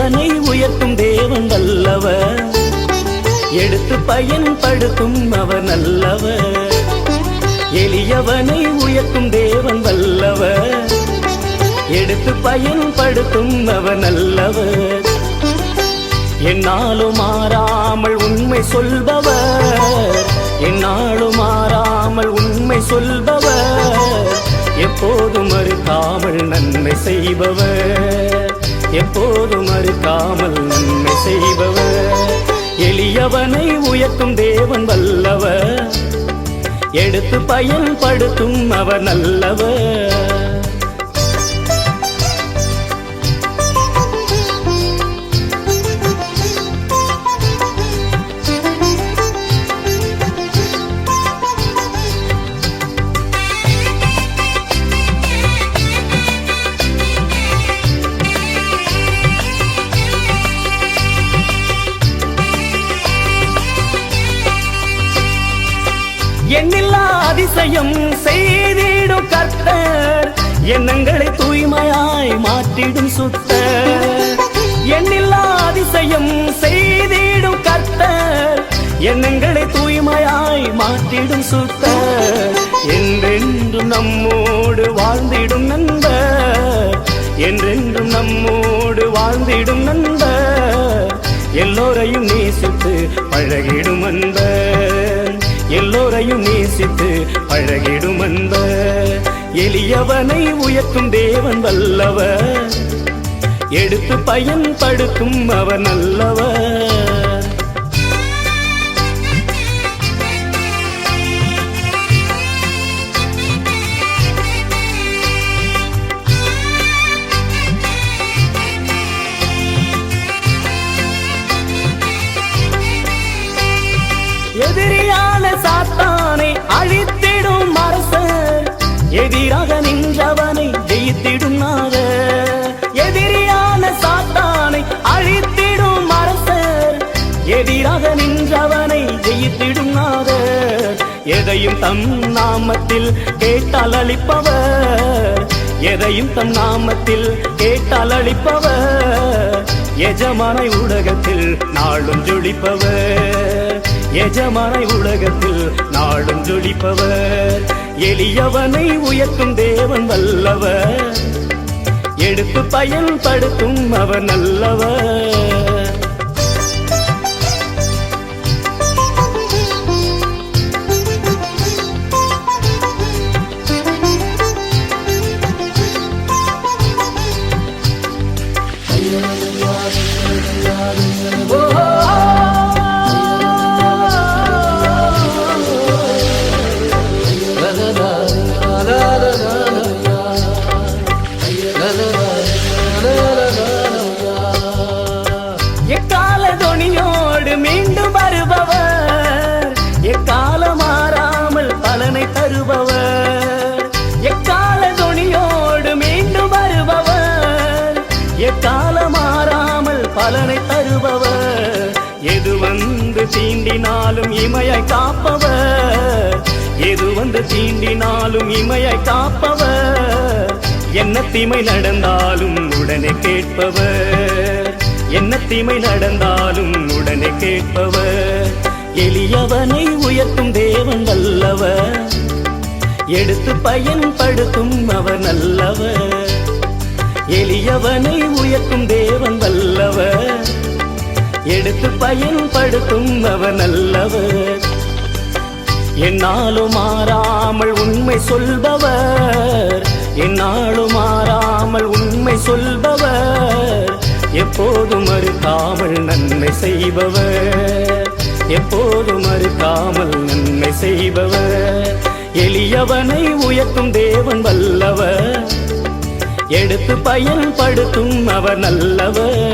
எளியவனை உயர்த்தும் தேவன் வல்லவர். எடுத்து பயன்படுத்தும் அவர் நல்லவர். எளியவனை உயர்த்தும் தேவன் வல்லவர். எடுத்து பயன்படுத்தும் அவர் நல்லவர். என்னாலும் மாறாமல் உண்மை சொல்பவர். என்னாலும் மாறாமல் உண்மை சொல்பவர். எப்போதும் மறுக்காமல் நன்மை செய்பவர். எப்போதும் மறுக்காமல் நன்மை செய்பவர். எளியவனை உயர்த்தும் தேவன் வல்லவர். எடுத்து பயன்படுத்தும் அவர் நல்லவர். எண்ணில்லா அதிசயம் செய்திடும் கர்த்தர். எண்ணங்களை தூய்மையாய் மாற்றிடும் சுத்த எண்ணில்லா அதிசயம் செய்திடும் கர்த்தர். எண்ணங்களை தூய்மையாய் மாற்றிடும் சுத்த என்றென்றும் நம்மோடு வாழ்ந்திடும் நண்பர். என்றென்றும் நம்மோடு வாழ்ந்திடும் நண்பர். எல்லோரையும் நேசித்து பழகிடும் அன்பர். எல்லோரையும் நேசித்து பழகிடும் அந்த எளியவனை உயர்த்தும் தேவன் வல்லவர். எடுத்து பயன்படுத்தும் அவர் நல்லவர் எதிராக நின்றவனை ஜெயித்திடும் நாக. எதிரியான சாத்தானை அழித்திடும் அரசர். எதிராக நின்றவனை ஜெயித்திடும் நாக. எதையும் தம் நாமத்தில் கேட்டால் அளிப்பவர். எதையும் தம் நாமத்தில் கேட்டால் அளிப்பவர். எஜமானை உலகத்தில் நாளும் ஜொலிப்பவர். எஜமானை உலகத்தில் நாளும் ஜொலிப்பவர். எளியவனை உயர்த்தும் தேவன் வல்லவர் எடுத்து பயன்படுத்தும் அவர் நல்லவர் Whoa! எக்கால மாறாமல் பலனை தருபவர். எது வந்து தீண்டினாலும் இமையை காப்பவர். எது வந்து தீண்டினாலும் இமையை காப்பவர். என்ன தீமை நடந்தாலும் உடனே கேட்பவர். என்ன தீமை நடந்தாலும் உடனே கேட்பவர். எளியவனை உயர்த்தும் தேவன் வல்லவர் எடுத்து பயன்படுத்தும் அவர் நல்லவர் எளியவனை உயர்த்தும் தேவன் வல்லவர். எடுத்து பயன்படுத்தும் அவர் நல்லவர் என்னாலும் மாறாமல் உண்மை சொல்பவர். என்னாலும் மாறாமல் உண்மை சொல்பவர். எப்போதும் மறுக்காமல் நன்மை செய்பவர். எப்போதும் மறுக்காமல் நன்மை செய்பவர். எளியவனை உயர்த்தும் தேவன் வல்லவர். எடுத்து பயன்படுத்தும் அவர் நல்லவர்.